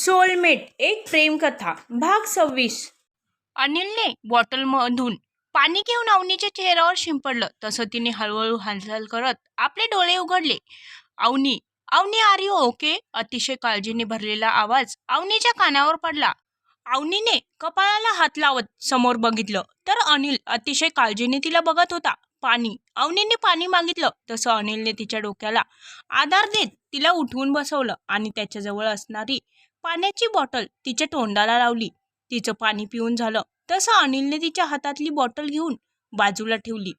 Soulmate एक प्रेमकथा भाग सव्वीस. अनिलने बॉटलमधून पाणी घेऊन अवनीच्या चेहऱ्यावर शिंपडलं. तसं तिने हळूहळू हालचाल करत आपले डोळे उघडले. Avani Avani are you okay अतिशय काळजीने भरलेला आवाज अवनीच्या कानावर पडला. अवनीने कपाळाला हात लावत समोर बघितलं तर अनिल अतिशय काळजीने तिला बघत होता. पाणी अवनीने पाणी मागितलं. तसं अनिलने तिच्या डोक्याला आधार देत तिला उठवून बसवलं आणि त्याच्याजवळ असणारी पाण्याची बॉटल तिच्या तोंडाला लावली. तिचं पाणी पिऊन झालं. तसं अनिलने तिच्या हातातली बॉटल घेऊन बाजूला ठेवली.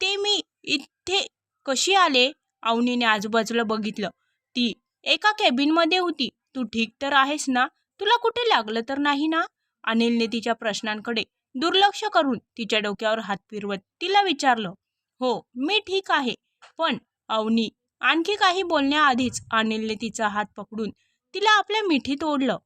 ते मी इथे कशी आले? अवनीने आजूबाजूला बघितलं. ती एका कॅबिनमध्ये होती. तू ठीक तर आहेस ना? तुला कुठे लागलं तर नाही ना? अनिलने तिच्या प्रश्नांकडे दुर्लक्ष करून तिच्या डोक्यावर हात फिरवत तिला विचारलं. हो मी ठीक आहे. पण अवनी आणखी काही बोलण्याआधीच अनिलने तिचा हात पकडून तिला आपल्या मिठीत ओढलं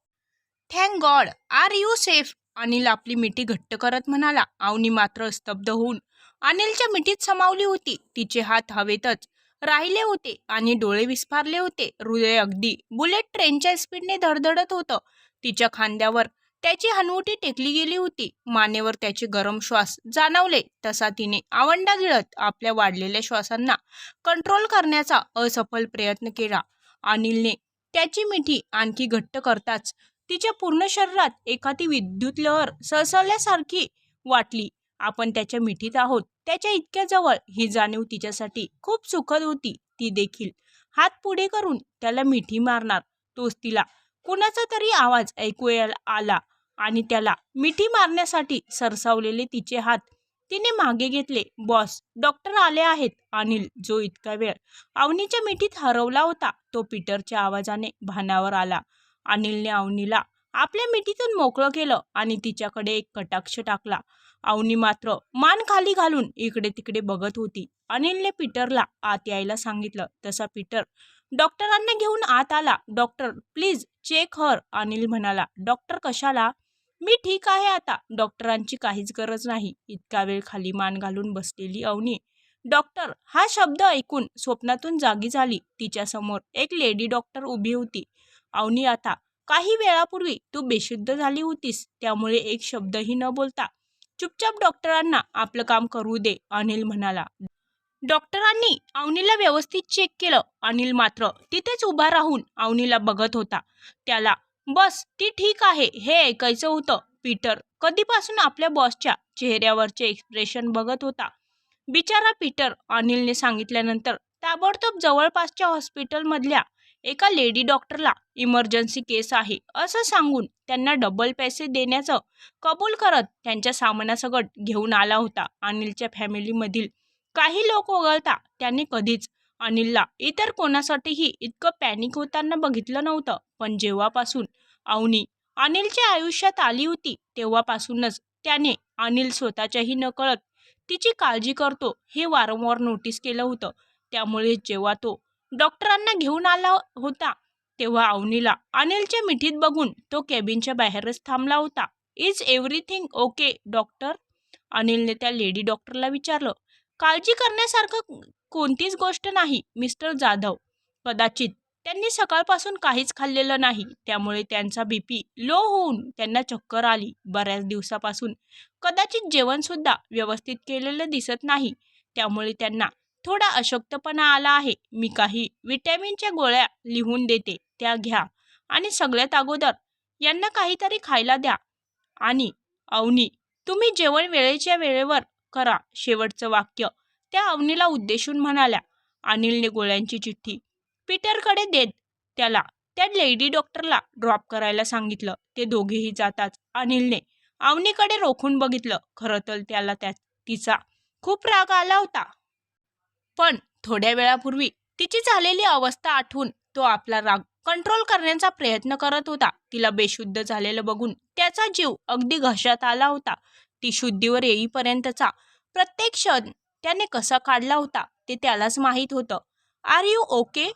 thank God are you safe? Anil आपली मिठी घट्ट करत म्हणाला. अवनी मात्र स्तब्ध होऊन अनिलच्या मिठीत समावली होती. तिचे हात हवेतच राहिले होते आणि डोळे विस्फारले होते. हृदय अगदी बुलेट ट्रेनच्या स्पीडने धडधडत होतं. तिच्या खांद्यावर त्याची हनवटी टेकली गेली होती. मानेवर त्याचे गरम श्वास जाणवले. तसा तिने आवंडा गिळत आपल्या वाढलेल्या श्वासांना कंट्रोल करण्याचा असफल प्रयत्न केला. अनिलने त्याची मिठी आणखी घट्ट करताच तिच्या पूर्ण शरीरात एखादी विद्युत लहर सळसळल्यासारखी वाटली. आपण त्याच्या मिठीत आहोत. त्याच्या इतक्या जवळ ही जाणीव तिच्यासाठी खूप सुखद होती. ती देखील हात पुढे करून त्याला मिठी मारणार. तोच तिला कुणाचा तरी आवाज ऐकू आला आणि त्याला मिठी मारण्यासाठी सरसावलेले तिचे हात तिने मागे घेतले. बॉस डॉक्टर आले आहेत. अनिल जो इतका वेळ अवनीच्या मिठीत हरवला होता तो पीटरच्या आवाजाने भानावर आला. अनिलने अवनीला आपल्या मिठीतून मोकळं केलं आणि तिच्याकडे एक कटाक्ष टाकला. अवनी मात्र मान खाली घालून इकडे तिकडे बघत होती. अनिलने पीटरला आत यायला सांगितलं. तसा पीटर डॉक्टरांना घेऊन आत आला. Doctor please check her. Anil म्हणाला. डॉक्टर कशाला? मी ठीक आहे आता. डॉक्टरांची काहीच गरज नाही. इतका वेळ खाली मान घालून बसलेली अवनी. डॉक्टर हा शब्द ऐकून स्वप्नातून जागी झाली. तिच्यासमोर एक लेडी डॉक्टर उभी होती. अवनी आता काही वेळापूर्वी तू बेशुद्ध झाली होतीस. त्यामुळे एक शब्दही न बोलता चुपचाप डॉक्टरांना आपलं काम करू दे अनिल म्हणाला. डॉक्टरांनी अवनीला व्यवस्थित चेक केलं. अनिल मात्र तिथेच उभा राहून अवनीला बघत होता. त्याला बस ती ठीक आहे हे ऐकायचं होतं पीटर. कधीपासून आपल्या बॉसच्या चेहऱ्यावरचे एक्सप्रेशन बघत होता? बिचारा पीटर अनिलने सांगितल्यानंतर ताबडतोब जवळपासच्या हॉस्पिटलमधल्या एका लेडी डॉक्टरला इमर्जन्सी केस आहे असं सांगून त्यांना डबल पैसे देण्याचं कबूल करत त्यांच्या सामानासकट घेऊन आला होता अनिलच्या फॅमिलीमधील काही लोक वगळता त्यांनी कधीच अनिलला. इतर कोणासाठीही इतकं पॅनिक होताना बघितलं नव्हतं पण जेव्हापासून अवनी अनिलच्या आयुष्यात आली होती तेव्हापासूनच त्याने अनिल स्वतःच्याही नकळत तिची काळजी करतो हे वारंवार नोटीस केलं होतं. त्यामुळे जेव्हा तो डॉक्टरांना घेऊन आला होता तेव्हा अवनीला अनिलच्या मिठीत बघून तो केबिनच्या बाहेरच थांबला होता. इज एव्हरीथिंग ओके डॉक्टर अनिलने त्या लेडी डॉक्टरला विचारलं. काळजी करण्यासारखं कोणतीच गोष्ट नाही मिस्टर जाधव. कदाचित त्यांनी सकाळपासून काहीच खाल्लेलं नाही त्यामुळे त्यांचा बीपी लो होऊन त्यांना चक्कर आली. बऱ्याच दिवसापासून कदाचित जेवणसुद्धा व्यवस्थित केलेलं दिसत नाही त्यामुळे त्यांना थोडा अशक्तपणा आला आहे. मी काही विटॅमिनच्या गोळ्या लिहून देते त्या घ्या आणि सगळ्यात अगोदर यांना काहीतरी खायला द्या. आणि अवनी तुम्ही जेवण वेळेच्या वेळेवर करा शेवटचं वाक्य त्या अवनीला उद्देशून म्हणाल्या अनिलने गोळ्यांची चिठ्ठी पीटरकडे देत त्याला त्या लेडी डॉक्टरला ड्रॉप करायला सांगितलं. ते दोघेही जाताच अनिलने अवनीकडे रोखून बघितलं. खरं तर त्याला त्या तिचा खूप राग आला होता. पण थोड्या वेळापूर्वी तिची झालेली अवस्था आठवून तो आपला राग कंट्रोल करण्याचा प्रयत्न करत होता. तिला बेशुद्ध झालेलं बघून त्याचा जीव अगदी घशात आला होता. ती शुद्धीवर येईपर्यंतचा प्रत्येक क्षण त्याने कसा काढला होता ते त्यालाच माहीत होतं. आर यू ओके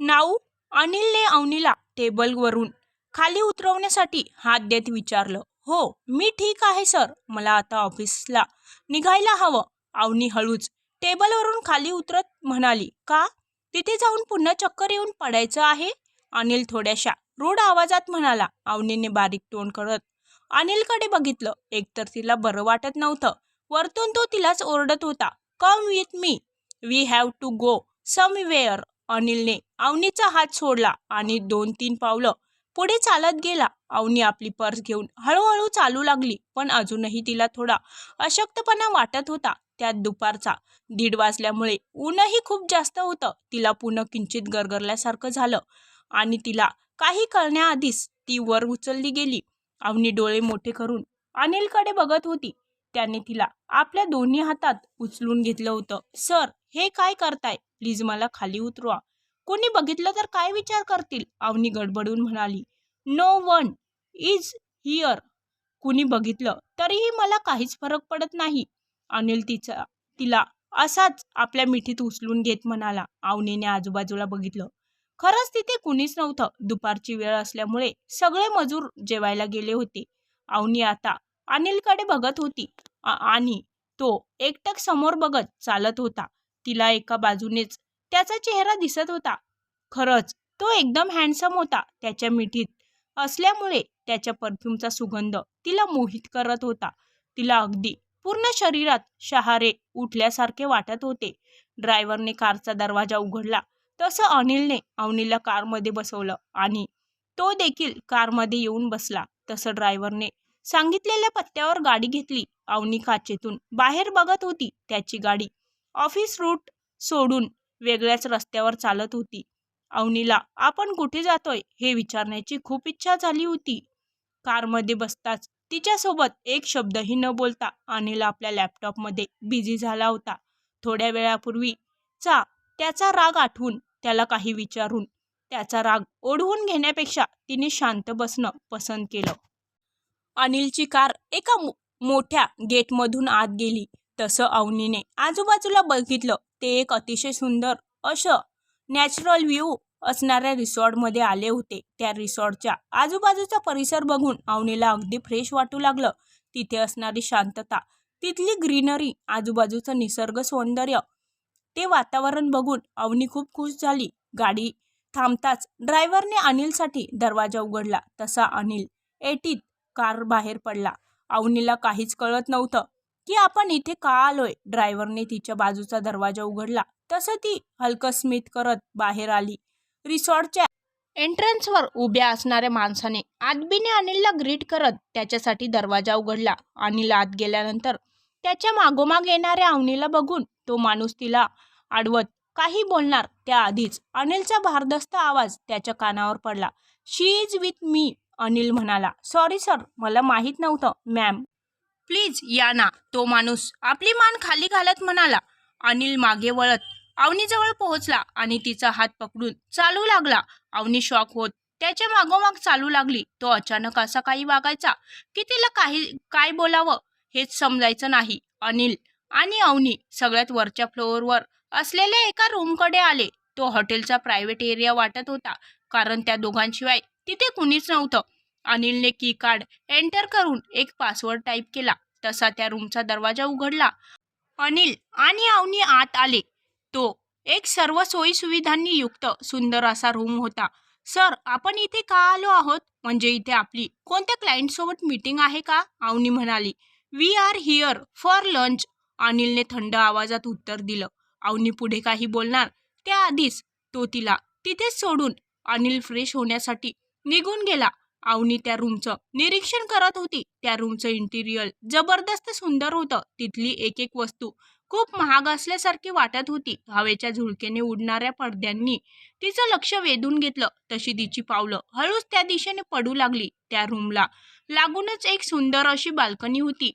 नाऊ अनिलने अवनीला टेबलवरून खाली उतरवण्यासाठी हात देत विचारलं. हो मी ठीक आहे सर. मला आता ऑफिसला निघायला हवं. अवनी हळूच टेबलवरून खाली उतरत म्हणाली का? तिथे जाऊन पुन्हा चक्कर येऊन पडायचं आहे? अनिल थोड्याशा रूढ आवाजात म्हणाला. अवनीने बारीक तोंड करत अनिलकडे बघितलं. एकतर तिला बरं वाटत नव्हतं वरतून तो तिलाच ओरडत होता come with me we have to go somewhere अनिलने अवनीचा हात सोडला आणि दोन तीन पावलं पुढे चालत गेला. अवनी आपली पर्स घेऊन हळूहळू चालू लागली पण अजूनही तिला थोडा अशक्तपणा वाटत होता. त्यात दुपारचा दीड वाजल्यामुळे ऊनही खूप जास्त होतं. तिला पुन्हा किंचित गरगरल्यासारखं झालं आणि तिला काही कळण्याआधीच ती वर उचलली गेली. अवनी डोळे मोठे करून अनिलकडे बघत होती. त्याने तिला आपल्या दोन्ही हातात उचलून घेतलं होतं. सर हे काय करताय? प्लीज मला खाली उतरवा. कोणी बघितलं तर काय विचार करतील? अवनी गडबडून म्हणाली. No one is here. कुणी बघितलं तरीही मला काहीच फरक पडत नाही. अनिल तिचा तिला असाच आपल्या मिठीत उचलून घेत म्हणाला. अवनीने आजूबाजूला बघितलं. खरंच तिथे कुणीच नव्हतं. दुपारची वेळ असल्यामुळे सगळे मजूर जेवायला गेले होते. अवनी आता अनिलकडे बघत होती. आणि तो एकटक समोर बघत चालत होता. तिला एका बाजूनेच त्याचा चेहरा दिसत होता. खरंच तो एकदम हँडसम होता त्याच्या मिठीत. असल्यामुळे त्याच्या परफ्यूमचा सुगंध तिला मोहित करत होता. तिला अगदी पूर्ण शरीरात शहारे उठल्यासारखे वाटत होते. ड्रायव्हरने कारचा दरवाजा उघडला. तसं अनिलने अवनीला कारमध्ये बसवलं आणि तो देखील कारमध्ये येऊन बसला. तसं ड्रायव्हरने सांगितलेल्या पत्त्यावर गाडी घेतली. अवनी काचेतून बाहेर बघत होती त्याची गाडी. ऑफिस रूट सोडून वेगळ्याच रस्त्यावर चालत होती. अवनीला आपण कुठे जातोय? हे विचारण्याची खूप इच्छा झाली होती. कारमध्ये बसताच तिच्यासोबत एक शब्दही न बोलता अनिल आपल्या लॅपटॉपमध्ये बिझी झाला होता. थोड्या वेळापूर्वीचा त्याचा राग आठवून त्याला काही विचारून त्याचा राग ओढवून घेण्यापेक्षा तिने शांत बसणं पसंत केलं. अनिलची कार एका मो- मोठ्या गेटमधून आत गेली. तसं अवनीने आजूबाजूला बघितलं ते एक अतिशय सुंदर असं नॅचरल व्ह्यू असणाऱ्या रिसॉर्टमध्ये आले होते. त्या रिसॉर्टच्या आजूबाजूचा परिसर बघून अवनीला अगदी फ्रेश वाटू लागलं. तिथे असणारी शांतता तिथली ग्रीनरी आजूबाजूचं निसर्ग सौंदर्य ते वातावरण बघून अवनी खूप खुश झाली. गाडी थांबताच ड्रायव्हरने अनिलसाठी दरवाजा उघडला. तसा अनिल एटीत कार बाहेर पडला. अवनीला काहीच कळत नव्हतं की आपण इथे का आलोय. ड्रायव्हरने तिच्या बाजूचा दरवाजा उघडला. तसं ती हलकं स्मित करत बाहेर आली. रिसॉर्टच्या एंट्रन्सवर उभ्या असणाऱ्या माणसाने आदबीने अनिलला ग्रीट करत त्याच्यासाठी दरवाजा उघडला. अनिल आत गेल्यानंतर त्याच्या मागोमाग येणाऱ्या अवनीला बघून तो माणूस तिला आडवत काही बोलणार. त्याआधीच अनिलचा भारदस्त आवाज त्याच्या कानावर पडला. She is with me Anil म्हणाला सॉरी सर मला माहीत नव्हतं मॅम. प्लीज या ना तो माणूस आपली मान खाली घालत म्हणाला. अनिल मागे वळत अवनीजवळ पोहोचला आणि तिचा हात पकडून चालू लागला. अवनी शॉक होत त्याच्या मागोमाग चालू लागली. तो अचानक असा काही वागायचा की तिला काही काय बोलावं हेच समजायचं नाही. अनिल आणि अवनी सगळ्यात वरच्या फ्लोअरवर असलेल्या एका रूमकडे आले. तो हॉटेलचा प्रायव्हेट एरिया वाटत होता कारण त्या दोघांशिवाय तिथे कुणीच नव्हतं. अनिलने की कार्ड एंटर करून एक पासवर्ड टाईप केला. तसा त्या रूमचा दरवाजा उघडला. अनिल आणि अवनी आत आले. तो एक सर्व सोयी सुविधांनी युक्त सुंदर असा रूम होता. सर आपण इथे का आलो आहोत? म्हणजे इथे आपली कोणत्या क्लायंटसोबत मीटिंग आहे का? अवनी म्हणाली. We are here for lunch अनिलने थंड आवाजात उत्तर दिलं. अवनी पुढे काही बोलणार. त्याआधीच तो तिला तिथेच सोडून अनिल फ्रेश होण्यासाठी निघून गेला. अवनी त्या रूमचं निरीक्षण करत होती. त्या रूमचं इंटिरियर जबरदस्त सुंदर होतं. तिथली एक एक वस्तू खूप महाग असल्यासारखी वाटत होती. हवेच्या झुळकेने उडणाऱ्या पडद्यांनी तिचं लक्ष वेधून घेतलं. तशी तिची पावलं हळूच त्या दिशेने पडू लागली. त्या रूमला लागूनच एक सुंदर अशी बाल्कनी होती.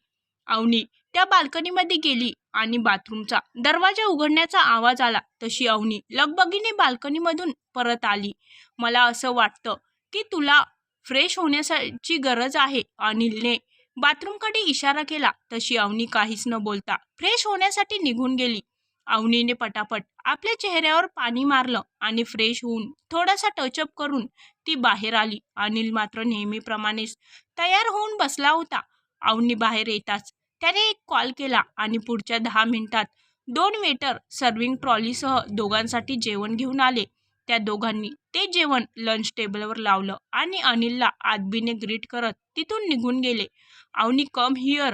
अवनी त्या बाल्कनीमध्ये गेली आणि बाथरूमचा दरवाजा उघडण्याचा आवाज आला. तशी अवनी लगबगीने बाल्कनीमधून परत आली. मला असं वाटतं की तुला फ्रेश होण्याची गरज आहे. अनिलने बाथरूमकडे इशारा केला. तशी अवनी काहीच न बोलता फ्रेश होण्यासाठी निघून गेली. अवनीने पटापट आपल्या चेहऱ्यावर पाणी मारलं आणि फ्रेश होऊन थोडासा टचअप करून ती बाहेर आली. अनिल मात्र नेहमीप्रमाणेच तयार होऊन बसला होता. अवनी बाहेर येताच त्याने एक कॉल केला आणि पुढच्या दहा मिनिटात दोन वेटर सर्विंग ट्रॉलीसह दोघांसाठी जेवण घेऊन आले. त्या दोघांनी ते जेवण लंच टेबलवर लावलं आणि अनिलला आदबीने ग्रीट करत तिथून निघून गेले. अवनी कम हिअर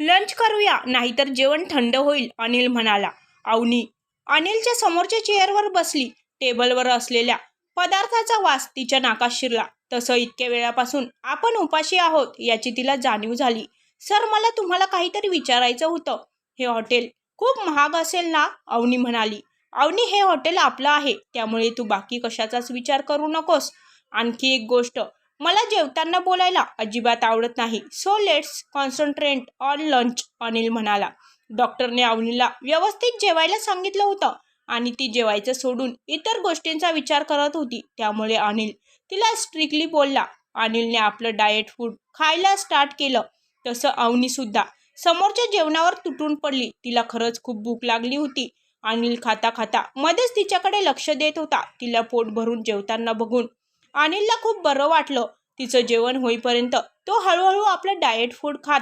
लंच करूया नाहीतर जेवण थंड होईल अनिल म्हणाला. अवनी अनिलच्या समोरच्या चेअरवर बसली. टेबलवर असलेल्या पदार्थाचा वास तिच्या नाकात शिरला. तसं इतक्या वेळापासून आपण उपाशी आहोत याची तिला जाणीव झाली. सर मला तुम्हाला काहीतरी विचारायचं होतं. हे हॉटेल खूप महाग असेल ना? अवनी म्हणाली. अवनी हे हॉटेल आपलं आहे. त्यामुळे तू बाकी कशाचाच विचार करू नकोस. आणखी एक गोष्ट. मला जेवताना बोलायला अजिबात आवडत नाही. So let's concentrate on lunch Anil म्हणाला. डॉक्टरने अवनीला व्यवस्थित जेवायला सांगितलं होतं आणि ती जेवायचं सोडून इतर गोष्टींचा विचार करत होती. त्यामुळे अनिल तिला स्ट्रिक्टली बोलला. अनिलने आपलं डाएट फूड खायला स्टार्ट केलं. तसं अवनीसुद्धा समोरच्या जेवणावर तुटून पडली. तिला खरंच खूप भूक लागली होती. अनिल खाता खाता मध्येच तिच्याकडे लक्ष देत होता. तिला पोट भरून जेवताना बघून अनिलला खूप बरं वाटलं. तिचं जेवण होईपर्यंत तो हळूहळू आपलं डाएट फूड खात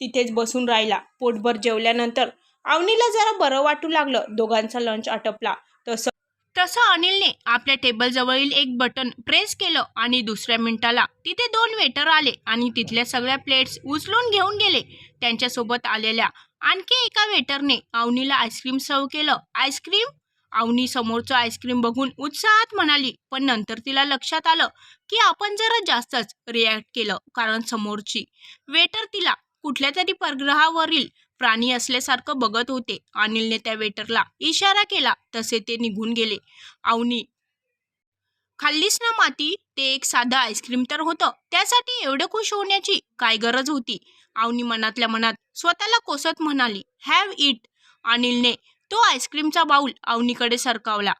तिथेच बसून राहिला. पोटभर जेवल्यानंतर अवनीला जरा बरं वाटू लागलं. दोघांचा लंच आटपला. तसं तसं अनिलने आपल्या टेबलजवळील एक बटन प्रेस केलं आणि दुसऱ्या मिनिटाला तिथे दोन वेटर आले आणि तिथल्या सगळ्या प्लेट्स उचलून घेऊन गेले. त्यांच्यासोबत आलेल्या आणखी एका वेटरने अवनीला आईस्क्रीम सर्व केलं. आईस्क्रीम अवनी समोरचं आईस्क्रीम बघून उत्साहात म्हणाली पण नंतर तिला लक्षात आलं की आपण जरा जास्तच रिॲक्ट केलं कारण समोरची वेटर तिला कुठल्या तरी परग्रहावरील प्राणी असल्यासारखं बघत होते. अनिलने त्या वेटरला इशारा केला तसे ते निघून गेले. अवनी खाल्लीस ना माती? ते एक साधं आईस्क्रीम तर होतं. त्यासाठी एवढं खुश होण्याची काय गरज होती? अवनी मनातल्या मनात स्वतःला कोसत म्हणाली हॅव इट अनिलने तो आईस्क्रीमचा बाऊल अवनीकडे सरकावला.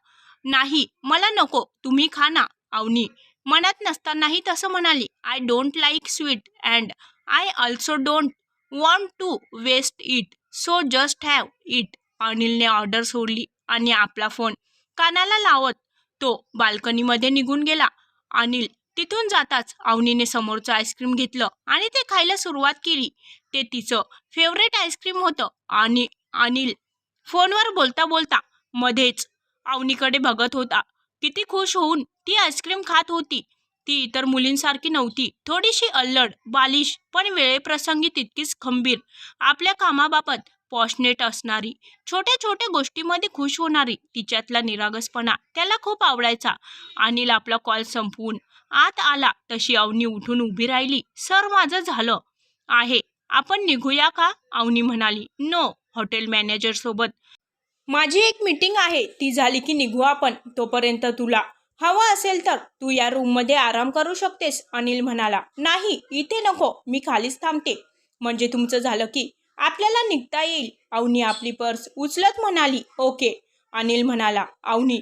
नाही मला नको तुम्ही खा ना अवनी मनात नसतानाही तसं म्हणाली I don't like sweet and I also don't want to waste it so just have it अनिलने ऑर्डर सोडली आणि आपला फोन कानाला लावत तो बाल्कनीमध्ये निघून गेला. अनिल तिथून जाताच अवनीने समोरचं आईस्क्रीम घेतलं आणि ते खायला सुरुवात केली. ते तिचं फेवरेट आईस्क्रीम होतं आणि अनिल. फोनवर बोलता बोलता मध्येच अवनीकडे बघत होता. किती खुश होऊन ती आईस्क्रीम खात होती. ती इतर मुलींसारखी नव्हती. थोडीशी अल्लड बालिश पण वेळेप्रसंगी तितकीच खंबीर. आपल्या कामाबाबत पॉशनेट असणारी छोट्या छोट्या गोष्टीमध्ये खुश होणारी तिच्यातला निरागसपणा त्याला खूप आवडायचा. अनिल आपला कॉल संपवून आत आला तशी अवनी उठून उभी राहिली. सर माझं झालं. आहे आपण निघूया का? अवनी म्हणाली. नो हॉटेल मॅनेजर सोबत. माझी एक मीटिंग आहे ती झाली की निघू आपण तोपर्यंत तुला. हवं असेल तर तू या रूममध्ये आराम करू शकतेस अनिल म्हणाला. नाही इथे नको मी खालीच थांबते. म्हणजे तुमचं झालं की आपल्याला निघता येईल. अवनी आपली पर्स उचलत म्हणाली. ओके अनिल म्हणाला. अवनी.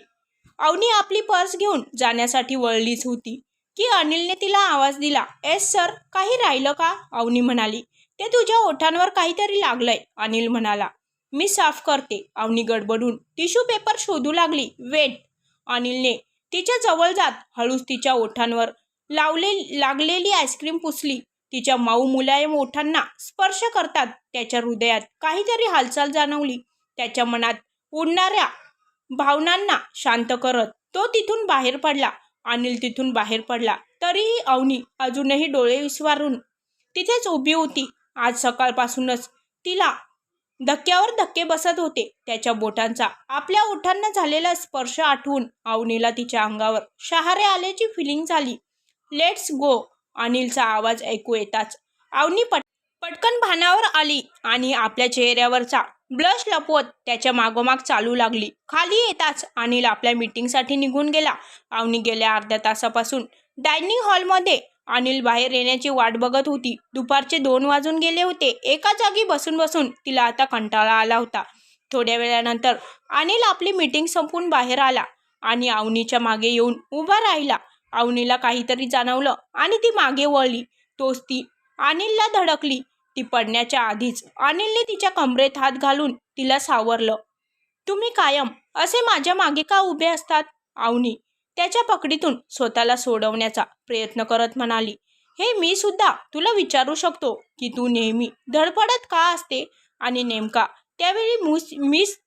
अवनी आपली पर्स घेऊन जाण्यासाठी वळलीच होती. की अनिलने तिला आवाज दिला एस सर काही राहिलं का? अवनी म्हणाली. ते तुझ्या ओठांवर काहीतरी लागलंय अनिल म्हणाला. मी साफ करते अवनी गडबडून. टिश्यू पेपर शोधू लागली. वेट. अनिलने तिच्या जवळ जात हळूच तिच्या ओठांवर लावले लागलेली आईस्क्रीम पुसली. तिच्या माऊ मुलायम ओठांना स्पर्श करतात त्याच्या हृदयात काहीतरी हालचाल जाणवली. त्याच्या मनात उडणाऱ्या भावनांना शांत करत तो तिथून बाहेर पडला. अनिल तिथून बाहेर पडला. तरीही अवनी अजूनही डोळे विस्वारून तिथेच उभी होती. आज सकाळपासूनच तिला धक्क्यावर धक्के बसत होते. त्याच्या बोटांचा आपल्या ओठांना झालेला स्पर्श आठवून अवनीला तिच्या अंगावर शहारे आल्याची फिलिंग झाली. लेट्स गो अनिलचा आवाज ऐकू येताच अवनी पट पटकन भानावर आली आणि आपल्या चेहऱ्यावरचा ब्लश लपवत त्याच्या मागोमाग चालू लागली. खाली येताच अनिल आपल्या मीटिंगसाठी निघून गेला. अवनी गेल्या अर्ध्या तासापासून. डायनिंग हॉलमध्ये अनिल बाहेर येण्याची वाट बघत होती. दुपारचे दोन वाजून गेले होते. एका जागी बसून बसून तिला आता कंटाळा आला होता. थोड्या वेळानंतर अनिल आपली मीटिंग संपून बाहेर आला आणि अवनीच्या मागे येऊन उभा राहिला. अवनीला काहीतरी जाणवलं आणि ती मागे वळली. तोच ती अनिलला धडकली. ती पडण्याच्या आधीच अनिलने तिच्या कमरेत हात घालून तिला सावरलं. तुम्ही कायम असे माझ्या मागे का उभे असतात? आवनी त्याच्या पकडीतून स्वतःला सोडवण्याचा प्रयत्न करत म्हणाली. हे मी सुद्धा तुला विचारू शकतो की तू नेहमी धडपडत का असते आणि नेमका त्यावेळी मूस मीस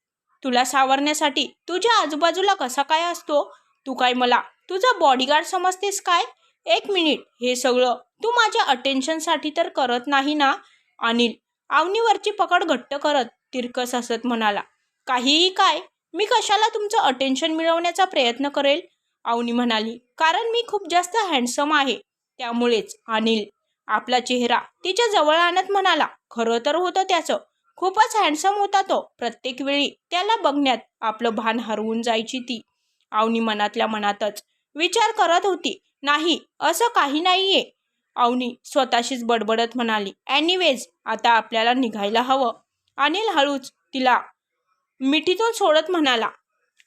तुला सावरण्यासाठी तुझ्या आजूबाजूला कसा काय असतो? तू काय मला तुझा बॉडीगार्ड समजतेस काय? एक मिनिट हे सगळं तू माझ्या अटेन्शनसाठी तर करत नाही ना? अनिल आवनीवरची पकड घट्ट करत तिरकस हसत म्हणाला काहीही काय? मी कशाला तुमचं अटेन्शन मिळवण्याचा प्रयत्न करेल? अवनी म्हणाली कारण मी खूप जास्त हँडसम आहे. त्यामुळेच अनिल आपला चेहरा तिच्या जवळ आणत म्हणाला खरं तर होतं त्याचं. खूपच हँडसम होता तो. प्रत्येक वेळी त्याला बघण्यात आपलं भान हरवून जायची ती. अवनी मनातल्या मनातच विचार करत होती नाही असं काही नाहीये. अवनी स्वतःशीच बडबडत म्हणाली ॲनिवेज आता आपल्याला निघायला हवं. अनिल हळूच तिला मिठीतून सोडत म्हणाला.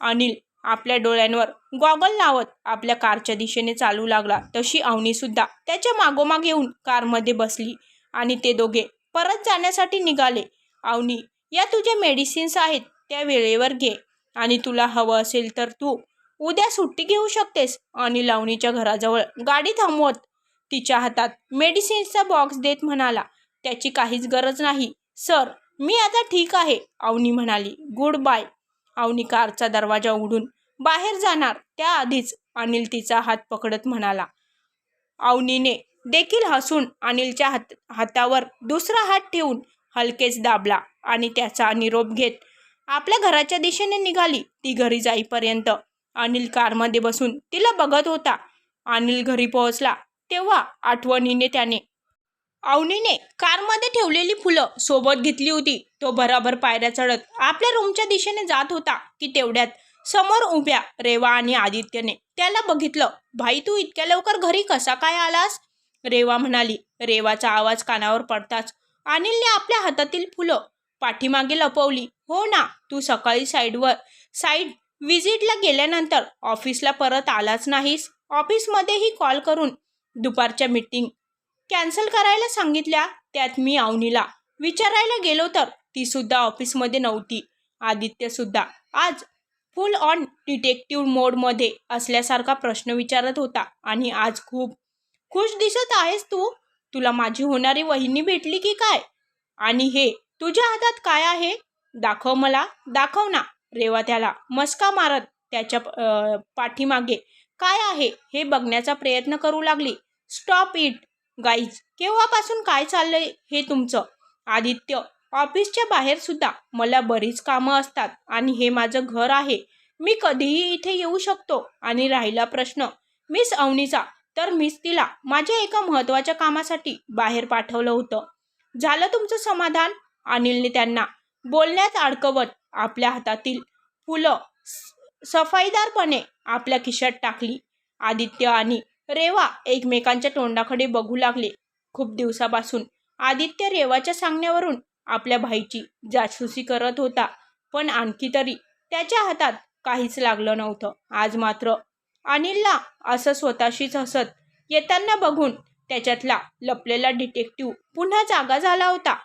अनिल आपल्या डोळ्यांवर गॉगल लावत आपल्या कारच्या दिशेने चालू लागला. तशी अवनीसुद्धा त्याच्या मागोमाग येऊन कारमध्ये बसली आणि ते दोघे परत जाण्यासाठी निघाले. अवनी या तुझ्या मेडिसिन्स आहेत त्या वेळेवर घे. आणि तुला हवं असेल तर तू उद्या सुट्टी घेऊ शकतेस. आणि लावणीच्या घराजवळ गाडी थांबवत तिच्या हातात मेडिसिन्सचा बॉक्स देत म्हणाला त्याची काहीच गरज नाही. सर मी आता ठीक आहे अवनी म्हणाली. Good bye. अवनी कारचा दरवाजा उघडून बाहेर जाणार त्याआधीच अनिल तिचा हात पकडत म्हणाला. अवनीने देखील हसून अनिलच्या हात हातावर दुसरा हात ठेवून हलकेच दाबला आणि त्याचा निरोप घेत आपल्या घराच्या दिशेने निघाली. ती घरी जाईपर्यंत अनिल कारमध्ये बसून तिला बघत होता. अनिल घरी पोहोचला. तेव्हा आठवणीने त्याने अवनीने कारमध्ये ठेवलेली फुलं सोबत घेतली होती. तो भराभर पायऱ्या चढत आपल्या रूमच्या दिशेने जात होता की तेवढ्यात समोर उभ्या रेवा आणि आदित्यने त्याला बघितलं. भाई तू इतक्या लवकर घरी कसा काय आलास? रेवा म्हणाली. रेवाचा आवाज कानावर पडताच अनिलने आपल्या हातातील फुलं पाठीमागे लपवली. हो ना तू सकाळी साईडवर साईड विजिटला गेल्यानंतर ऑफिसला परत आलाच नाहीस. ऑफिसमध्येही कॉल करून दुपारच्या मीटिंग कॅन्सल करायला सांगितल्या. त्यात मी अवनीला विचारायला गेलो तर ती सुद्धा ऑफिसमध्ये नव्हती. आदित्यसुद्धा आज फुल ऑन डिटेक्टिव्ह मोडमध्ये असल्यासारखा प्रश्न विचारत होता आणि आज खूप खुश दिसत आहेस तू. तुला माझी होणारी वहिनी भेटली की काय? आणि हे तुझ्या हातात काय आहे? दाखव मला. दाखव ना. रेवा त्याला मस्का मारत त्याच्या पाठीमागे. काय आहे? हे बघण्याचा प्रयत्न करू लागली. स्टॉप इट गाईज केव्हापासून काय चाललंय हे तुमचं? आदित्य ऑफिसच्या बाहेर सुद्धा. मला बरीच कामं असतात आणि हे माझं घर आहे. मी कधीही इथे येऊ शकतो आणि राहिला प्रश्न. मिस अवनीचा तर मीच तिला. माझ्या एका महत्त्वाच्या कामासाठी बाहेर पाठवलं होतं. झालं तुमचं समाधान? अनिलने त्यांना. बोलण्यात अडकवत आपल्या हातातील फुलं स- सफाईदारपणे आपल्या खिशात टाकली. आदित्य आणि रेवा एकमेकांच्या तोंडाकडे बघू लागले. खूप दिवसापासून आदित्य रेवाच्या सांगण्यावरून आपल्या भाईची जासूसी करत होता. पण आणखी तरी त्याच्या हातात काहीच लागलं नव्हतं. आज मात्र अनिलला असं स्वतःशीच हसत येताना बघून त्याच्यातला लपलेला डिटेक्टिव्ह पुन्हा जागा झाला होता.